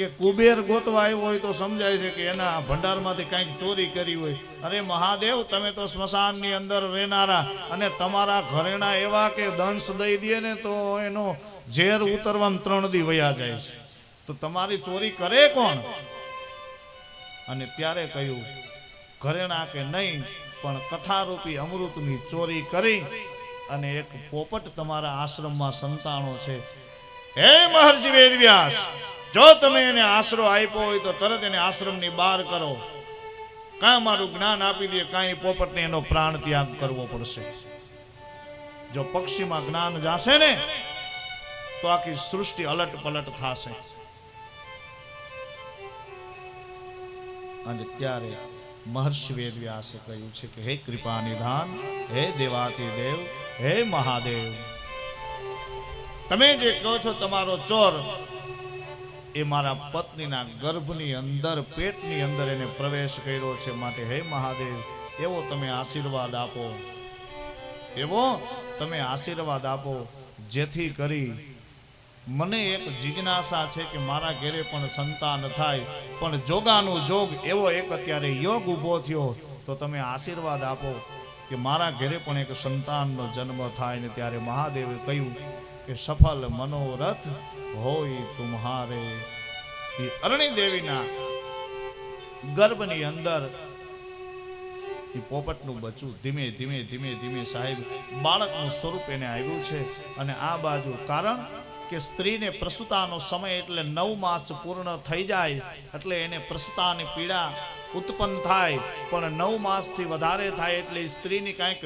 કે કુબેર ગોતવા આવ્યો હોય તો સમજાય છે કે એના ભંડારમાંથી કંઈક ચોરી કરી હોય. અરે મહાદેવ, તમે તો સ્મશાનની અંદર રહેનારા અને તમારા ઘરેણા એવા કે દંશ દઈ દે ને તો એનો ઝેર ઉતરવામાં ત્રણ દી વયા જાય છે. તો તમારી ચોરી કરે કોણ? અને ત્યારે કહ્યું, ઘરેણા કે નહીં, પણ કથારૂપી અમૃતની ચોરી કરી અને એક પોપટ તમારા આશ્રમમાં સંતાણો છે. હે મહર્ષિ વેદવ્યાસ જો તમે એને આશરો આપ્યો હોય તો તરત એને આશ્રમની બહાર કરો. કાં મારું જ્ઞાન આપી દે, કાંઈ પોપટને એનો પ્રાણ ત્યાગ કરવો પડશે. જો પક્ષીમાં જ્ઞાન જાશે ને, તો આખી સૃષ્ટિ અલટ પલટ થશે. અને ત્યારે મહર્ષિ વેદવ્યાસે કહ્યું છે કે, હે કૃપા નિધાન, હે દેવાતિ દેવ, હે મહાદેવ. તમે જે કહો છો તમારો ચોર એ મારા પત્નીના ગર્ભની અંદર, પેટની અંદર એને પ્રવેશ કર્યો છે. માટે હે મહાદેવ, એવો તમે આશીર્વાદ આપો. એવો તમે આશીર્વાદ આપો, જેથી કરી મને એક જિજ્ઞાસા છે કે મારા ઘેરે પણ સંતાન થાય. પણ જોગાનું જોગ એવો એક અત્યારે યોગ ઊભો થયો, તો તમે આશીર્વાદ આપો કે મારા ઘેરે પણ એક સંતાનનો જન્મ થાય. ને ત્યારે મહાદેવે કહ્યું કે સફળ મનોરથ હોય તુમ્હારે. અરણી દેવીના ગર્ભની અંદર પોપટનું બચ્ચું ધીમે ધીમે ધીમે ધીમે સાહેબ બાળકનું સ્વરૂપ એને આવ્યું છે. અને આ બાજુ કારણ કે સ્ત્રીને પ્રસુતાનો સમય એટલે નવ માસ પૂર્ણ થઈ જાય એટલે એને પ્રસુતાની પીડા ઉત્પન્ન થાય. પણ નવ માસથી વધારે થાય એટલે સ્ત્રીની કાંઈક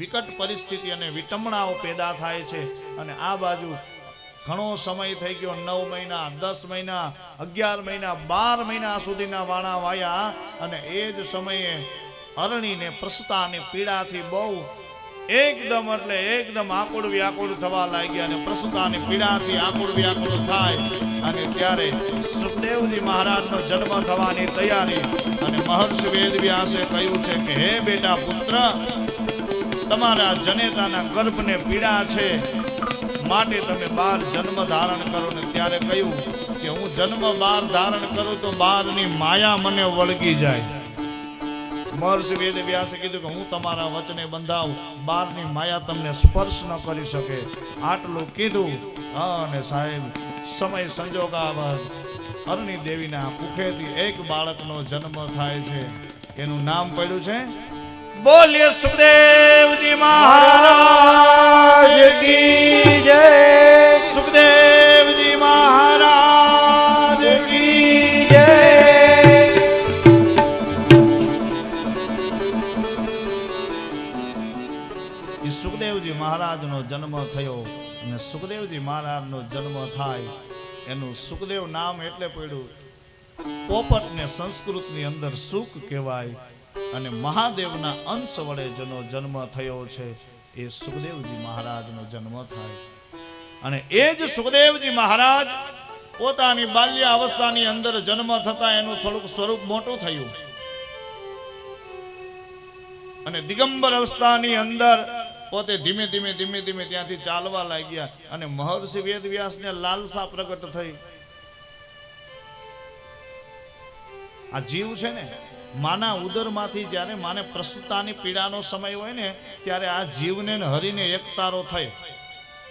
વિકટ પરિસ્થિતિ અને વિટમણાઓ પેદા થાય છે. અને આ બાજુ ઘણો સમય થઈ ગયો, નવ મહિના, દસ મહિના, અગિયાર મહિના, બાર મહિના સુધીના વાણા વાયા અને એ જ સમયે અરણીને પ્રસુતાની, પીડાથી બહુ એકદમ એટલે એકદમ આકુળ વ્યાકુળ થવા લાગ્યા અને પ્રસુતાની પીડાથી આકુળ વ્યાકુળ થાય અને ત્યારે સુખદેવજી મહારાજનો જન્મ થવાની તૈયારી અને મહર્ષિ વેદવ્યાસે કહ્યું છે કે, હે બેટા પુત્ર તમારા જનેતાના ગર્ભને પીડા છે માટે તમે બાર જન્મ ધારણ કરો ને ત્યારે કહ્યું કે હું જન્મ બાર ધારણ કરું તો બારની માયા મને વળગી જાય. મહર્ષિ વેદ વ્યાસે કીધું કે હું તમારા વચને બંધાવું, બારની માયા તમને સ્પર્શ ન કરી શકે. આટલું કીધું. અને સાહેબ, સમય સંજોગાવર અરણી દેવીના કુખેથી એક બાળકનો જન્મ થાય છે. એનું નામ પડ્યું છે? બોલીએ સુખદેવજી મહારાજ કી જય. સુખદેવજી મહારાજ કી જય. સુખદેવજી મહારાજનો જન્મ થયો અને સુખદેવજી મહારાજનો જન્મ થાય એનું સુખદેવ નામ એટલે પડ્યું પોપટને સંસ્કૃતની અંદર સુખ કહેવાય. અને મહાદેવના અંશ વડે જેનો જન્મ થયો છે, એ સુખદેવજી મહારાજનો જન્મ થાય. અને એ જ સુખદેવજી મહારાજ પોતાની બાલ્ય અવસ્થાની અંદર જન્મ થતા એનું થોડુંક સ્વરૂપ મોટું થયું. અને દિગંબર અવસ્થાની અંદર પોતે ધીમે ધીમે ધીમે ધીમે ત્યાંથી ચાલવા લાગ્યા અને મહર્ષિ વેદ વ્યાસને લાલસા પ્રગટ થઈ. આ જીવ છે ને માના ઉદરમાંથી જ્યારે માને પ્રસુતાની પીડાનો સમય હોય ને, ત્યારે આ જીવને હરીને એક તારો થયો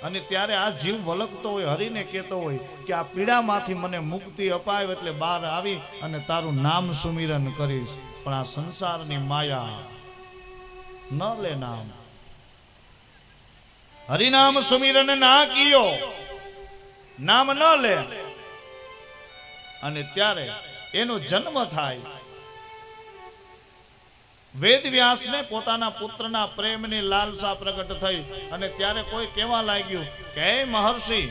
અને ત્યારે આ જીવ વલકતો હોય, હરીને કહેતો હોય કે આ પીડામાંથી મને મુક્તિ અપાય એટલે બહાર આવી અને તારું નામ સુમિરન કરીશ. પણ આ સંસારની માયા ન લે નામ. હરિનામ સુમિરન ના કિયો. નામ ન લે. અને ત્યારે એનો જન્મ થાય. વેદવ્યાસને પોતાના પુત્રના પ્રેમની લાલસા પ્રગટ થઈ અને ત્યારે કોઈ કહેવા લાગ્યું કે મહર્ષિ,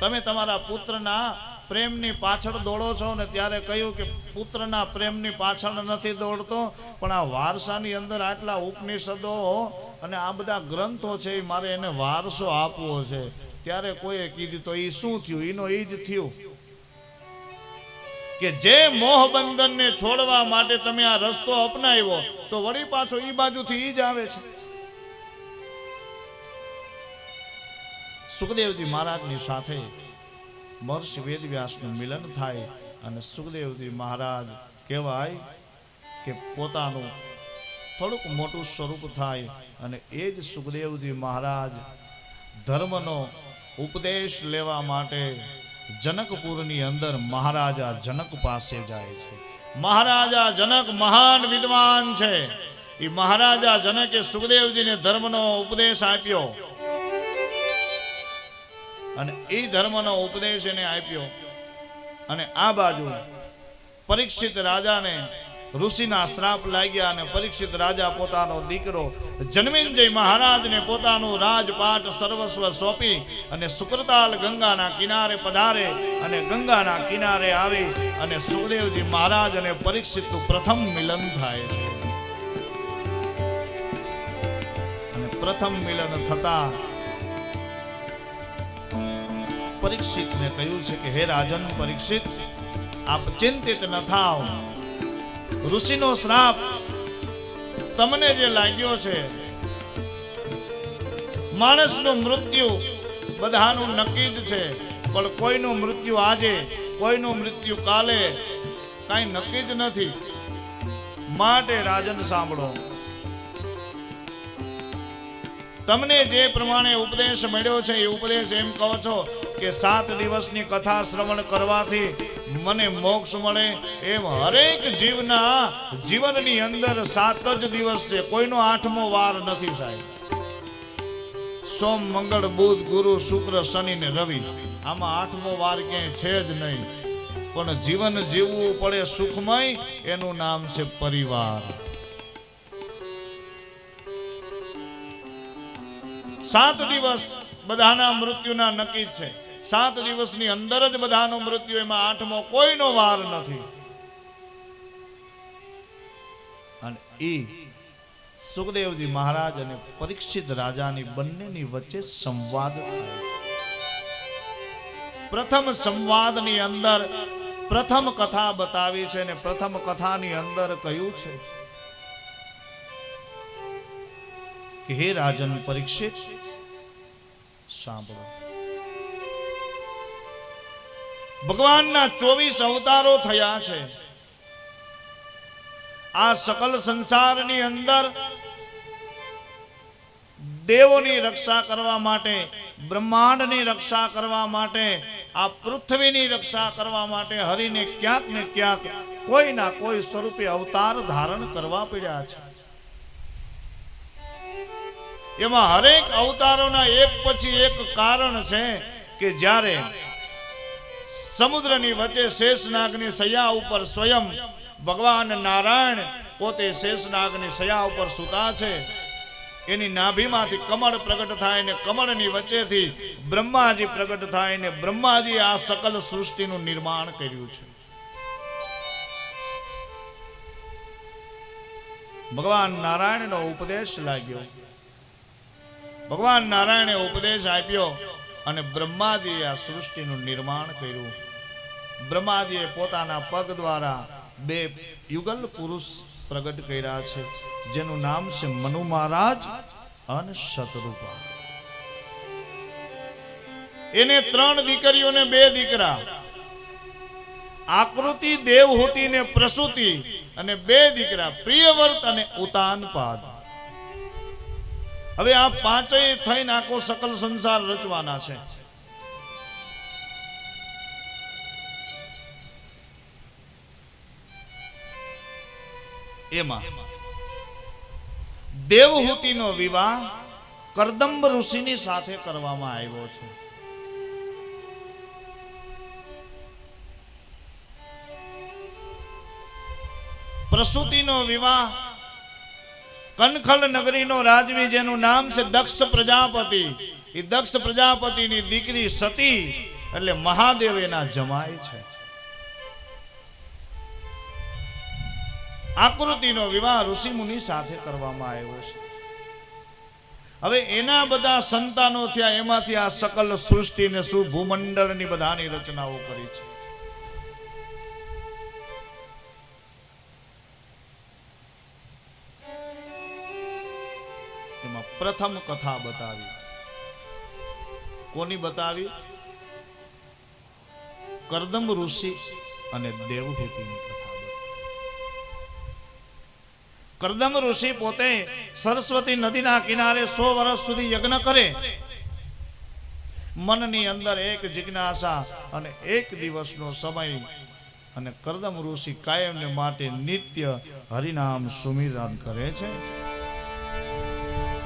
તમે તમારા પુત્રના પ્રેમની પાછળ દોડો છો. ને ત્યારે કહ્યું કે, પુત્રના પ્રેમની પાછળ નથી દોડતો, પણ આ વારસાની અંદર આટલા ઉપનિષદો અને આ બધા ગ્રંથો છે એ મારે એને વારસો આપવો છે. ત્યારે કોઈએ કીધું, તો એ શું થયું? એનો એ જ થયું. કે જે મોહબંધનને છોડવા માટે તમે આ રસ્તો અપનાવ્યો, તો વળી પાછો ઈ બાજુથી ઈ જ આવે છે. સુખદેવજી મહારાજની સાથે મહર્ષિ વેદવ્યાસનું મિલન થાય અને સુખદેવજી મહારાજ કહેવાય કે પોતાનું થોડુંક મોટું સ્વરૂપ થાય અને એ જ સુખદેવજી મહારાજ ધર્મનો ઉપદેશ લેવા માટે જનકપુરની અંદર મહારાજા જનક પાસે જાય છે. મહારાજા જનક મહાન વિદ્વાન છે. એ મહારાજા જનકે સુખદેવજીને ધર્મનો ઉપદેશ આપ્યો. અને એ ધર્મનો ઉપદેશ એને આપ્યો. અને આ બાજુ પરીક્ષિત રાજાને ઋષિના શ્રાપ લાગ્યા અને પરીક્ષિત રાજા પોતાનો દીકરો જન્મેન્જય મહારાજને પોતાનું રાજપાટ સર્વસ્વ સોંપી અને સુકરતાલ ગંગાના કિનારે પધારે અને ગંગાના કિનારે આવી અને સુખદેવજી મહારાજ અને પરીક્ષિતનું પ્રથમ મિલન થાય. અને પ્રથમ મિલન થતા પરીક્ષિતને કહ્યું છે કે, હે રાજન, પરીક્ષિત, આપ ચિંતિત ન થાવ ઋષિનો શ્રાપ તમને જે લાગ્યો છે, માણસનું મૃત્યુ બધાનું નક્કી જ છે, પણ કોઈનું મૃત્યુ આજે, કોઈનું મૃત્યુ કાલે કાંઈ નક્કી જ નથી. માટે રાજન સાંભળો. તમને જે પ્રમાણે ઉપદેશ મળ્યો છે, એ ઉપદેશ એમ કહો છો કે સાત દિવસની કથા શ્રવણ કરવાથી મને મોક્ષ મળે એમ હરેક જીવના જીવનની અંદર સાત જ દિવસ છે. કોઈનો આઠમો વાર નથી સાહેબ સોમ, મંગળ, બુધ, ગુરુ, શુક્ર, શનિ ને રવિ. આમાં આઠમો વાર ક્યાંય છે જ નહીં. પણ જીવન જીવવું પડે સુખમય, એનું નામ છે પરિવાર. સાત દિવસ બધાના મૃત્યુના નક્કી છે. સાત દિવસની અંદર જ બધાનું મૃત્યુ, એમાં આઠમો કોઈનો વાર નથી. અને એ સુખદેવજી મહારાજ અને પરીક્ષિત રાજાની બંનેની વચ્ચે સંવાદ થાય પ્રથમ સંવાદની અંદર પ્રથમ કથા બતાવી છે અને પ્રથમ કથાની અંદર કહ્યું છે કે હે રાજન પરીક્ષિત, સાંભળો. ભગવાનના ચોવીસ અવતારો થયા છે. આ સકલ સંસારની અંદર દેવોની રક્ષા કરવા માટે, બ્રહ્માંડની રક્ષા કરવા માટે, આ પૃથ્વીની રક્ષા કરવા માટે હરિને ક્યાંક ને ક્યાંક કોઈ ના કોઈ સ્વરૂપે અવતાર ધારણ કરવા પડ્યા છે. એમાં હરેક અવતારોના એક પછી એક કારણ છે કે જ્યારે સમુદ્રની વચ્ચે શેષનાગની સયા ઉપર સ્વયં ભગવાન નારાયણ પોતે શેષનાગની સયા ઉપર સૂતા છે. એની નાભીમાંથી કમળ પ્રગટ થાય ને કમળની વચ્ચેથી બ્રહ્માજી પ્રગટ થાય ને બ્રહ્માજી આ સકલ સૃષ્ટિનું નિર્માણ કર્યું છે. ભગવાન નારાયણનો ઉપદેશ લાગ્યો. ભગવાન નારાયણે ઉપદેશ આપ્યો અને બ્રહ્માજીએ આ સૃષ્ટિનું નિર્માણ કર્યું. બ્રહ્માજીએ પોતાના પગ દ્વારા બે યુગલ પુરુષ પ્રગટ કર્યા છે, જેનું નામ છે મનુ મહારાજ અને શતરૂપા એને ત્રણ દીકરીઓને બે દીકરા, આકૃતિ દેવહૂતિ ને પ્રસૂતિ અને બે દીકરા, પ્રિયવર્ત અને ઉતાનપાદ. હવે આ પાંચેય થઈને આખો સકલ સંસાર રચવાના છે. એમાં. દેવહૂતિનો વિવાહ કરદંબ ઋષિની સાથે કરવામાં આવ્યો છે. પ્રસૂતિનો વિવાહ કનખલ નગરીનો રાજવી જેનું નામ છે દક્ષ પ્રજાપતિ. એ દક્ષ પ્રજાપતિની દીકરી સતી એટલે મહાદેવ એના જમાય છે. આકૃતિનો વિવાહ ઋષિ મુનિ સાથે કરવામાં આવ્યો છે. હવે એના બધા સંતાનો થયા, એમાંથી આ સકલ સૃષ્ટિ ને સુભૂમંડળની બધાની રચનાઓ કરી છે. એમાં પ્રથમ કથા બતાવી. કોની બતાવી? કરદમ ઋષિ અને દેવહૂતિની કથા. કરદમ ઋષિ પોતે સરસ્વતી નદીના કિનારે સો વર્ષ સુધી યજ્ઞ કરે. મનની અંદર એક જિજ્ઞાસા અને એક દિવસનો સમય અને કરદમ ઋષિ કાયમને માટે નિત્ય હરિનામ સુમિરન કરે છે.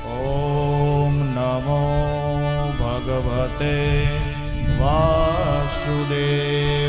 ઓમ નમો ભગવતે વાસુદેવાય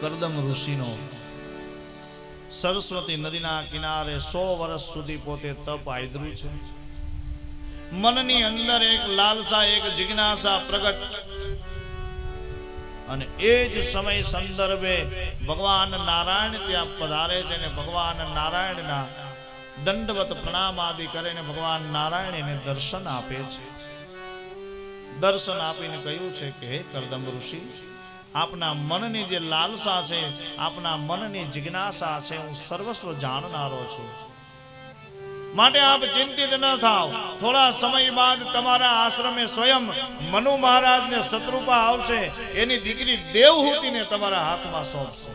કરદમ ઋષિનો સરસ્વતી નદીના કિનારે સો વર્ષ સુધી પોતે તપ આદર્યું છે મનની અંદર એક લાલસા, એક જિજ્ઞાસા પ્રગટ. અને એ જ સમય સંદર્ભે ભગવાન નારાયણ ત્યાં પધારે છે અને ભગવાન નારાયણના દંડવત પ્રણામ આદિ કરીને ભગવાન નારાયણ એને દર્શન આપે છે. દર્શન આપીને કહ્યું છે કે, હે કરદમ ઋષિ, આપના મનની જે લાલસા છે, આપના મનની જિજ્ઞાસા છે, હું સર્વસ્વ જાણનારો છું. માટે આપ ચિંતિત ન થાવ. થોડા સમય બાદ તમારા આશ્રમે સ્વયં મનુ મહારાજને શત્રુપા આવશે. એની દીકરી દેવહૂતિને તમારા હાથમાં સોંપશે.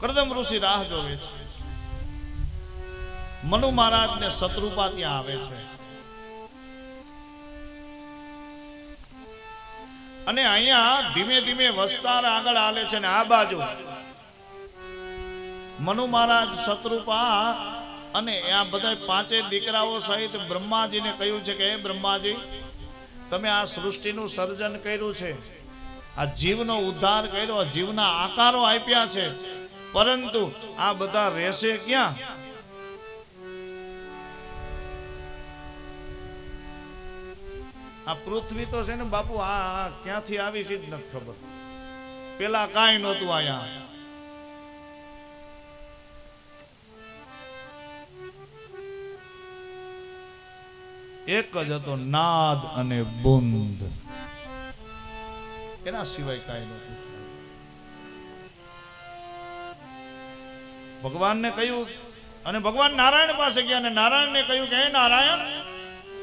કરદમ ઋષિ રાહ જોવે છે. મનુ મહારાજને શત્રુપા ત્યાં આવે છે. અને અહીંયા ધીમે ધીમે વસ્તાર આગળ હાલે છે ને આ બાજુ. મનુ મહારાજ શત્રુપા અને આ બધા પાંચે દીકરાઓ સહિત બ્રહ્માજીને કહ્યું છે કે, હે બ્રહ્માજી, તમે આ સૃષ્ટિનું સર્જન કર્યું છે. આ જીવનો ઉદ્ધાર કર્યો જીવના આકારો આપ્યા છે. પરંતુ આ બધા રહેશે ક્યાં? આ પૃથ્વી તો છે ને બાપુ, આ ક્યાંથી આવી છે જ નથી ખબર. પેલા કાંઈ નહોતું આયા. એક જ હતો નાદ અને બુંદ. એના સિવાય કાંઈ નહોતું ભગવાનને કહ્યું, અને ભગવાન નારાયણ પાસે ગયા અને નારાયણને કહ્યું કે, હે નારાયણ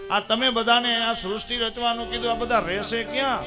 આ તમે બધાને આ સૃષ્ટિ રચવાનું કીધું આ બધા રહેશે ક્યાં?